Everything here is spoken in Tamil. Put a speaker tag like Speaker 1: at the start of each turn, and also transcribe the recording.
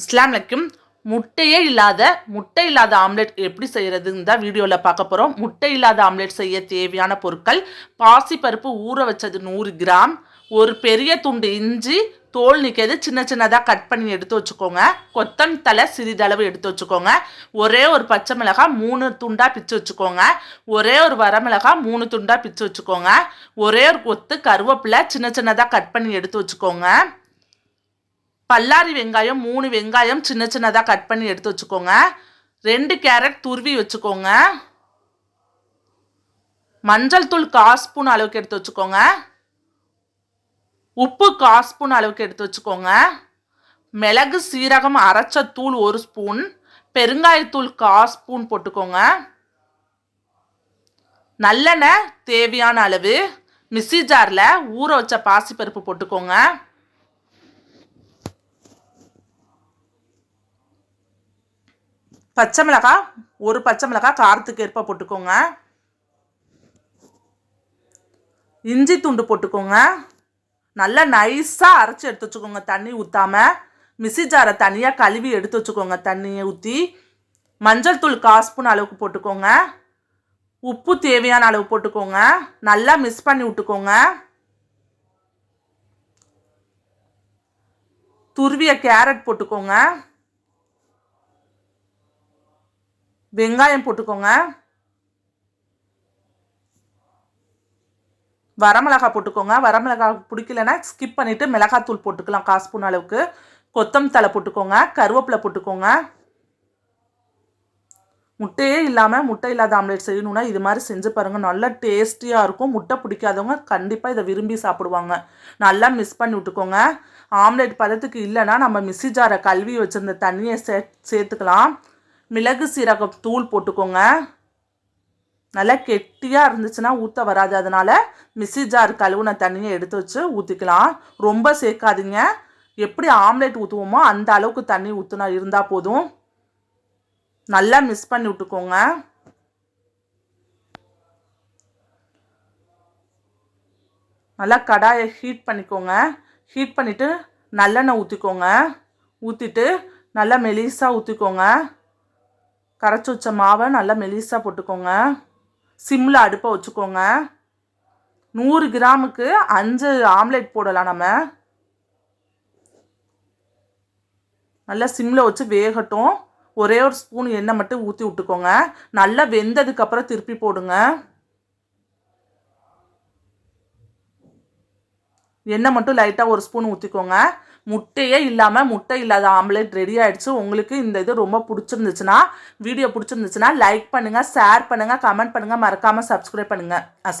Speaker 1: இஸ்லாம் முட்டையே இல்லாத முட்டை இல்லாத ஆம்லெட் எப்படி செய்கிறதுன்னு தான் வீடியோவில் பார்க்க போகிறோம் முட்டை இல்லாத ஆம்லெட் செய்ய தேவையான பொருட்கள் பாசிப்பருப்பு ஊற வச்சது நூறு கிராம் ஒரு பெரிய துண்டு இஞ்சி தோல் நிற்கிறது சின்ன சின்னதாக கட் பண்ணி எடுத்து வச்சுக்கோங்க. கொத்தன் தலை சிறிதளவு எடுத்து வச்சுக்கோங்க. ஒரே ஒரு பச்சை மிளகாய் மூணு துண்டாக பிச்சு வச்சுக்கோங்க. ஒரே ஒரு வரமிளகாய் மூணு துண்டாக பிச்சு வச்சுக்கோங்க. ஒரே ஒரு கொத்து கருவேப்பிலை சின்ன சின்னதாக கட் பண்ணி எடுத்து வச்சுக்கோங்க. பல்லாரி வெங்காயம் மூணு வெங்காயம் சின்ன சின்னதாக கட் பண்ணி எடுத்து வச்சுக்கோங்க. ரெண்டு கேரட் துருவி வச்சுக்கோங்க. மஞ்சள் தூள் கால் ஸ்பூன் அளவுக்கு எடுத்து வச்சுக்கோங்க. உப்பு கால் ஸ்பூன் அளவுக்கு எடுத்து வச்சுக்கோங்க. மிளகு சீரகம் அரைச்ச தூள் ஒரு ஸ்பூன். பெருங்காயத்தூள் கால் ஸ்பூன் போட்டுக்கோங்க. நல்லெண்ணெய் தேவையான அளவு. மிக்சி ஜாரில் ஊற வச்ச பாசிப்பருப்பு போட்டுக்கோங்க. பச்சை மிளகாய் ஒரு பச்சை மிளகா காரத்துக்கு ஏற்ப போட்டுக்கோங்க. இஞ்சி துண்டு போட்டுக்கோங்க. நல்லா நைஸாக அரைச்சி எடுத்து வச்சுக்கோங்க. தண்ணி ஊற்றாமல் மிக்ஸி ஜாரை தனியாக கழுவி எடுத்து வச்சுக்கோங்க தண்ணியை ஊற்றி மஞ்சள் தூள் கால் ஸ்பூன் அளவுக்கு போட்டுக்கோங்க. உப்பு தேவையான அளவு போட்டுக்கோங்க. நல்லா மிக்ஸ் பண்ணி விட்டுக்கோங்க. துருவிய கேரட் போட்டுக்கோங்க. வெங்காயம் போட்டுக்கோங்க. வரமிளகாய் போட்டுக்கோங்க. வரமிளகாய் பிடிக்கலன்னா ஸ்கிப் பண்ணிவிட்டு மிளகாத்தூள் போட்டுக்கலாம். காசு ஸ்பூன் அளவுக்கு. கொத்தம் தலை போட்டுக்கோங்க. கருவேப்பிலை போட்டுக்கோங்க. முட்டையே இல்லாமல் முட்டை இல்லாத ஆம்லேட் செய்யணுன்னா இது மாதிரி செஞ்சு பாருங்கள் நல்லா டேஸ்டியாக இருக்கும். முட்டை பிடிக்காதவங்க கண்டிப்பாக இதை விரும்பி சாப்பிடுவாங்க. நல்லா மிஸ் பண்ணி விட்டுக்கோங்க. ஆம்லேட் பதத்துக்கு இல்லைன்னா நம்ம மிஸ்ஸிஜாரை ஜாரை வச்சுருந்த தண்ணியை சே சேர்த்துக்கலாம். மிளகு சீரகம் தூள் போட்டுக்கோங்க. நல்லா கெட்டியாக இருந்துச்சுன்னா ஊற்ற வராது. அதனால் மிஸ்ஸி ஜார் கழுவுன தண்ணியை எடுத்து வச்சு ஊற்றிக்கலாம் ரொம்ப சேர்க்காதீங்க. எப்படி ஆம்லேட் ஊற்றுவோமோ அந்த அளவுக்கு தண்ணி ஊற்றுனா இருந்தால் போதும். நல்லா மிக்ஸ் பண்ணி விட்டுக்கோங்க. நல்லா கடாயை ஹீட் பண்ணிக்கோங்க. ஹீட் பண்ணிவிட்டு நல்லெண்ணெய் ஊற்றிக்கோங்க ஊற்றிட்டு நல்லா மெலிசாக ஊற்றிக்கோங்க கரைச்சி வச்ச மாவை நல்லா மெலிசாக போட்டுக்கோங்க. சிம்மில் அடுப்பை வச்சுக்கோங்க. நூறு கிராமுக்கு அஞ்சு ஆம்லேட் போடலாம் நம்ம. நல்லா சிம்மில் வச்சு வேகட்டும். ஒரே ஒரு ஸ்பூன் எண்ணெய் மட்டும் ஊற்றி விட்டுக்கோங்க. நல்லா வெந்ததுக்கப்புறம் திருப்பி போடுங்க. எண்ணெய் மட்டும் லைட்டாக ஒரு ஸ்பூன் ஊற்றிக்கோங்க முட்டையே இல்லாமல் முட்டை இல்லாத ஆம்லேட் ரெடி ஆகிடுச்சு உங்களுக்கு இந்த இது ரொம்ப பிடிச்சிருந்துச்சுன்னா வீடியோ பிடிச்சிருந்துச்சுன்னா லைக் பண்ணுங்கள் ஷேர் பண்ணுங்கள் கமெண்ட் பண்ணுங்கள் மறக்காமல் சப்ஸ்கிரைப் பண்ணுங்கள் அஸ்